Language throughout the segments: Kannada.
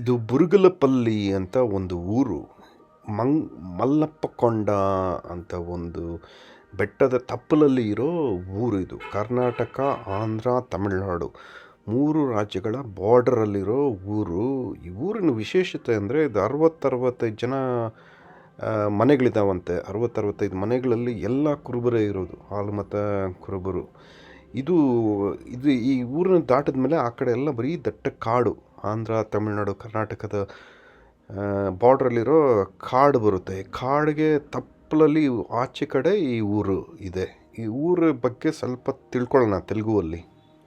ಇದು ಬುರುಗಲಪಲ್ಲಿ ಅಂತ ಒಂದು ಊರು. ಮಂಗ್, ಮಲ್ಲಪ್ಪಕೊಂಡ ಅಂತ ಒಂದು ಬೆಟ್ಟದ ತಪ್ಪಲಲ್ಲಿ ಇರೋ ಊರು ಇದು. ಕರ್ನಾಟಕ, ಆಂಧ್ರ, ತಮಿಳುನಾಡು ಮೂರು ರಾಜ್ಯಗಳ ಬಾರ್ಡರಲ್ಲಿರೋ ಊರು. ಈ ಊರಿನ ವಿಶೇಷತೆ ಅಂದರೆ ಇದು ಅರವತ್ತರವತ್ತೈದು ಜನ ಮನೆಗಳಿದ್ದಾವಂತೆ ಮನೆಗಳಿದಾವಂತೆ. ಅರವತ್ತು ಅರವತ್ತೈದು ಮನೆಗಳಲ್ಲಿ ಎಲ್ಲ ಕುರುಬರೇ ಇರೋದು, ಹಾಲು ಮತ್ತು ಕುರುಬರು. ಇದು ಇದು ಈ ಊರನ್ನು ದಾಟಿದ ಮೇಲೆ ಆ ಕಡೆ ಎಲ್ಲ ಬರೀ ದಟ್ಟ ಕಾಡು. ಆಂಧ್ರ ತಮಿಳುನಾಡು ಕರ್ನಾಟಕದ ಬಾರ್ಡ್ರಲ್ಲಿರೋ ಕಾಡು ಬರುತ್ತೆ ಕಾಡಿಗೆ ತಪ್ಪಲಲ್ಲಿ ಆಚೆ ಕಡೆ ಈ ಊರು ಇದೆ ಈ ಊರ ಬಗ್ಗೆ ಸ್ವಲ್ಪ ತಿಳ್ಕೊಳ್ಳೋಣ ತೆಲುಗುವಲ್ಲಿ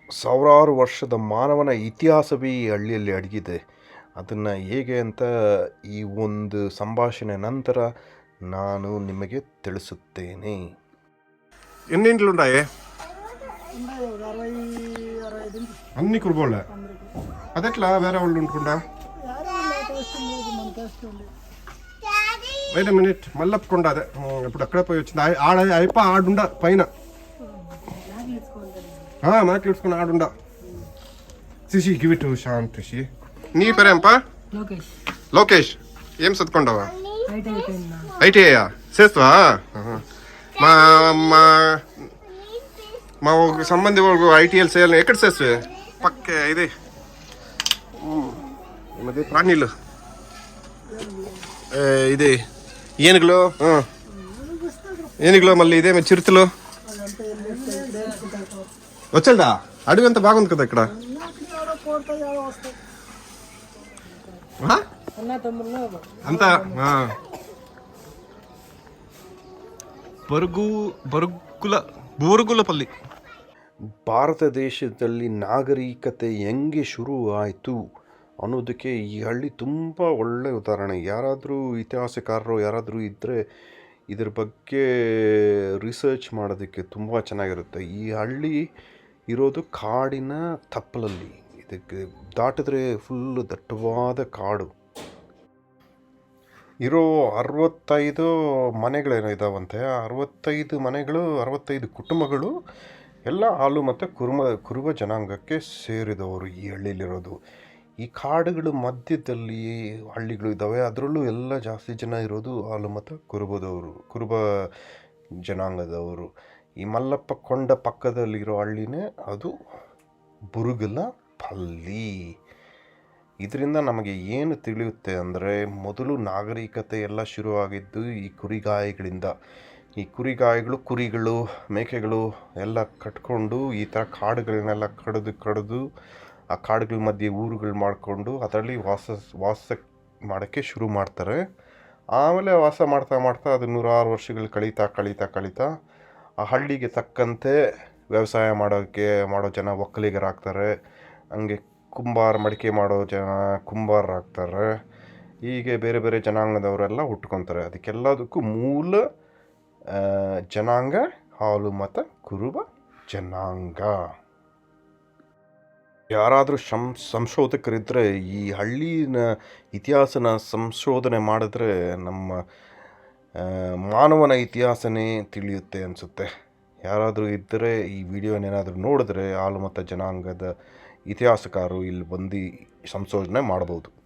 ಸಾವಿರಾರು ವರ್ಷದ ಮಾನವನ ಇತಿಹಾಸವೇ ಈ ಹಳ್ಳಿಯಲ್ಲಿ ಅಡಗಿದೆ ಅದನ್ನು ಹೇಗೆ ಅಂತ ಈ ಒಂದು ಸಂಭಾಷಣೆ ನಂತರ ನಾನು ನಿಮಗೆ ತಿಳಿಸುತ್ತೇನೆ ఎన్నింట్లు ఉన్నాయి ఉన్నాయి ఒక అరవై అరవై ఐదు ఇంటి అన్ని కురుబోళ్ళ అదెట్లా? వేరే వాళ్ళు ఉంది వెయిట్ మినిట్ మల్లప్పకొండ అదే. ఇప్పుడు అక్కడే పోయి వచ్చింది. ఆడ అయిపో ఆడుండ పైన. మాట్లాడుకుని ఆడుండ. సిసి గివ్ ఇట్ శాంత్ రిషి నీ పేరేంపా? లోకేష్. లోకేష్. ఏం చదువుకుంటావా ఐటీఐయా చేస్తావా. మా మా మా ఒక సంబంధి వాళ్ళు ఐటీఎల్ చేయాలి ఎక్కడ చేస్తావు? పక్క ఇది. ఏమది? ప్రాణీలు. ఇది ఏనుగులు? ఏనుగులు మళ్ళీ ఇదేమి చిరుతలు? వచ్చాడా అడవి అంత బాగుంది కదా ఇక్కడ? అంతా బరుగుల బరుగుల పల్లి ಭಾರತ ದೇಶದಲ್ಲಿ ನಾಗರಿಕತೆ ಹೆಂಗೆ ಶುರು ಆಯಿತು ಅನ್ನೋದಕ್ಕೆ ಈ ಹಳ್ಳಿ ತುಂಬ ಒಳ್ಳೆ ಉದಾಹರಣೆ. ಯಾರಾದರೂ ಇತಿಹಾಸಕಾರರು ಯಾರಾದರೂ ಇದ್ದರೆ ಇದ್ರ ಬಗ್ಗೆ ರಿಸರ್ಚ್ ಮಾಡೋದಕ್ಕೆ ತುಂಬ ಚೆನ್ನಾಗಿರುತ್ತೆ. ಈ ಹಳ್ಳಿ ಇರೋದು ಕಾಡಿನ ತಪ್ಪಲಲ್ಲಿ. ಇದಕ್ಕೆ ದಾಟಿದ್ರೆ ಫುಲ್ ದಟ್ಟವಾದ ಕಾಡು. ಇರೋ ಅರವತ್ತೈದು ಮನೆಗಳೇನೋ ಇದ್ದಾವಂತೆ ಅರವತ್ತೈದು ಮನೆಗಳು, ಅರವತ್ತೈದು ಕುಟುಂಬಗಳು ಎಲ್ಲ ಹಾಲು ಮತ್ತು ಕುರುಮ, ಕುರುಬ ಜನಾಂಗಕ್ಕೆ ಸೇರಿದವರು ಈ ಹಳ್ಳಿಲಿರೋದು ಈ ಕಾಡುಗಳ ಮಧ್ಯದಲ್ಲಿ ಹಳ್ಳಿಗಳು ಇದ್ದಾವೆ. ಅದರಲ್ಲೂ ಎಲ್ಲ ಜಾಸ್ತಿ ಜನ ಇರೋದು ಹಾಲು ಮತ್ತು ಕುರುಬದವರು, ಕುರುಬ ಜನಾಂಗದವರು. ಈ ಮಲ್ಲಪ್ಪ ಕೊಂಡ ಪಕ್ಕದಲ್ಲಿರೋ ಹಳ್ಳಿನೇ ಅದು ಬುರುಗಲ ಪಲ್ಲಿ. ಇದರಿಂದ ನಮಗೆ ಏನು ತಿಳಿಯುತ್ತೆ ಅಂದರೆ ಮೊದಲು ನಾಗರಿಕತೆ ಎಲ್ಲ ಶುರುವಾಗಿದ್ದು ಈ ಕುರಿಗಾಯಿಗಳಿಂದ. ಈ ಕುರಿಗಾಯಿಗಳು, ಕುರಿಗಳು, ಮೇಕೆಗಳು ಎಲ್ಲ ಕಟ್ಕೊಂಡು ಈ ಥರ ಕಾಡುಗಳನ್ನೆಲ್ಲ ಕಡಿದು ಕಡಿದು ಆ ಕಾಡುಗಳ ಮಧ್ಯೆ ಊರುಗಳು ಮಾಡಿಕೊಂಡು ಅದರಲ್ಲಿ ವಾಸ ವಾಸ ಮಾಡೋಕ್ಕೆ ಶುರು ಮಾಡ್ತಾರೆ. ಆಮೇಲೆ ವಾಸ ಮಾಡ್ತಾ ಮಾಡ್ತಾ ಅದು ನೂರಾರು ವರ್ಷಗಳು ಕಳೀತಾ ಕಳೀತಾ ಕಳೀತಾ ಆ ಹಳ್ಳಿಗೆ ತಕ್ಕಂತೆ ವ್ಯವಸಾಯ ಮಾಡೋಕ್ಕೆ ಮಾಡೋ ಜನ ಒಕ್ಕಲಿಗರಾಗ್ತಾರೆ. ಹಂಗೆ ಕುಂಬಾರ ಮಡಿಕೆ ಮಾಡೋ ಜನ ಕುಂಬಾರರಾಗ್ತಾರೆ. ಹೀಗೆ ಬೇರೆ ಬೇರೆ ಜನಾಂಗದವರೆಲ್ಲ ಹುಟ್ಕೊತಾರೆ. ಅದಕ್ಕೆಲ್ಲದಕ್ಕೂ ಮೂಲ ಜನಾಂಗ, ಹಾಲು ಮತ, ಕುರುಬ, ಜನಾಂಗ. ಯಾರಾದರೂ ಶಂ ಸಂಶೋಧಕರಿದ್ದರೆ ಈ ಹಳ್ಳಿನ ಇತಿಹಾಸನ ಸಂಶೋಧನೆ ಮಾಡಿದ್ರೆ ನಮ್ಮ ಮಾನವನ ಇತಿಹಾಸನೇ ತಿಳಿಯುತ್ತೆ ಅನಿಸುತ್ತೆ. ಯಾರಾದರೂ ಇದ್ದರೆ ಈ ವಿಡಿಯೋನೇನಾದರೂ ನೋಡಿದ್ರೆ ಹಾಲು ಮತ್ತು ಜನಾಂಗದ ಇತಿಹಾಸಕಾರರು ಇಲ್ಲಿ ಬಂದು ಸಂಶೋಧನೆ ಮಾಡ್ಬೋದು.